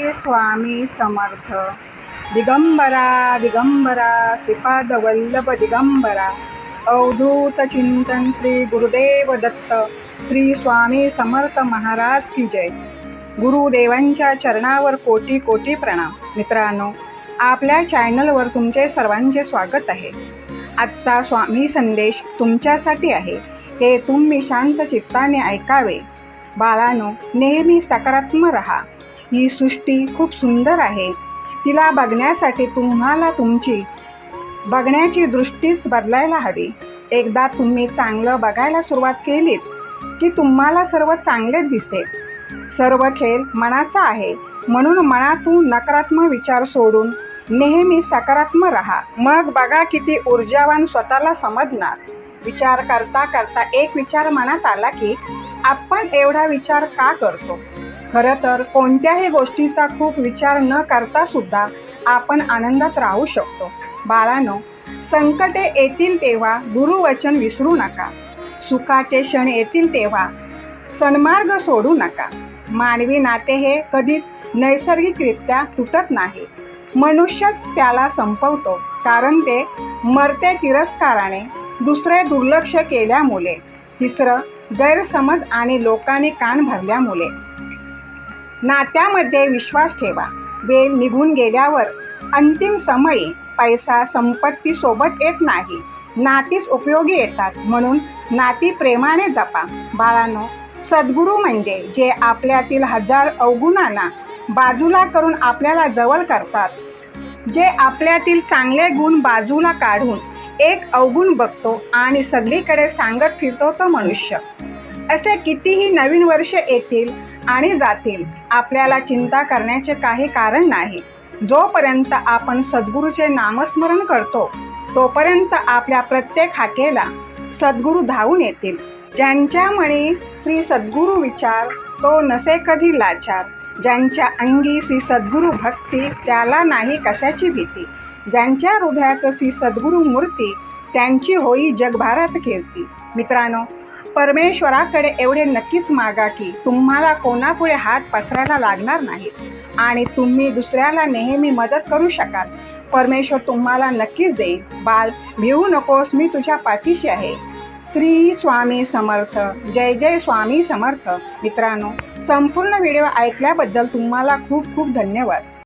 श्री स्वामी समर्थ. दिगंबरा दिगंबरा श्रीपाद वल्लभ दिगंबरा. अवधूत चिंतन श्री गुरुदेव दत्त. श्री स्वामी समर्थ महाराज की जय. गुरुदेवांच्या चरणावर कोटी कोटी प्रणाम. मित्रांनो आपल्या चॅनलवर तुमचे सर्वांचे स्वागत आहे. आजचा स्वामी संदेश तुमच्यासाठी आहे. हे तुम्ही शांत चित्ताने ऐकावे. बाळानो नेहमी सकारात्मक रहा. ही सृष्टी खूप सुंदर आहे. तिला बघण्यासाठी तुम्हाला तुमची बघण्याची दृष्टीच बदलायला हवी. एकदा तुम्ही चांगलं बघायला सुरुवात केलीत की तुम्हाला सर्व चांगलेच दिसेल. सर्व खेळ मनाचा आहे. म्हणून मनातून नकारात्मक विचार सोडून नेहमी सकारात्मक राहा. मग बघा किती ऊर्जावान स्वतःला समजणार. विचार करता करता एक विचार मनात आला की आपण एवढा विचार का करतो? खरं तर कोणत्याही गोष्टीचा खूप विचार न करता सुद्धा आपण आनंदात राहू शकतो. बाळांनो संकटे येतील तेव्हा गुरुवचन विसरू नका. सुखाचे क्षण येतील तेव्हा सन्मार्ग सोडू नका. मानवी नाते हे कधीच नैसर्गिकरित्या तुटत नाही. मनुष्यच त्याला संपवतो कारण ते मरते तिरस्काराने दुसरे दुर्लक्ष केल्यामुळे तिसरं गैरसमज आणि लोकांनी कान भरल्यामुळे. नात्यामध्ये विश्वास ठेवा. वेळ निघून गेल्यावर अंतिम समयी पैसा संपत्ती सोबत येत नाही. नातीच उपयोगी येतात म्हणून नाती प्रेमाने जपा. बाळांनो सद्गुरू म्हणजे जे आपल्यातील हजार अवगुणांना बाजूला करून आपल्याला जवळ करतात. जे आपल्यातील चांगले गुण बाजूला काढून एक अवगुण बघतो आणि सगळीकडे सांगत फिरतो तो मनुष्य. असे कितीही नवीन वर्ष येतील आणि जातील. आपल्याला चिंता करण्याचे काही कारण नाही. जोपर्यंत आपण सद्गुरूचे नामस्मरण करतो तोपर्यंत आपल्या प्रत्येक हाकेला सद्गुरू धावून येतील. ज्यांच्या मणी श्री सद्गुरू विचार तो नसे कधी लाचार. ज्यांच्या अंगी श्री सद्गुरू भक्ती त्याला नाही कशाची भीती. ज्यांच्या हृदयात श्री सद्गुरू मूर्ती त्यांची होई जगभरात कीर्ती. मित्रांनो परमेश्वराकडे एवढे नक्कीच मागा की तुम्हाला कोणापुढे हात पसरायला लागणार नाहीत आणि तुम्ही दुसऱ्याला नेहमी मदत करू शकाल. परमेश्वर तुम्हाला नक्कीच देईल. बाल भिवू नकोस मी तुझ्या पाठीशी आहे. श्री स्वामी समर्थ. जय जय स्वामी समर्थ. मित्रांनो संपूर्ण व्हिडिओ ऐकल्याबद्दल तुम्हाला खूप खूप धन्यवाद.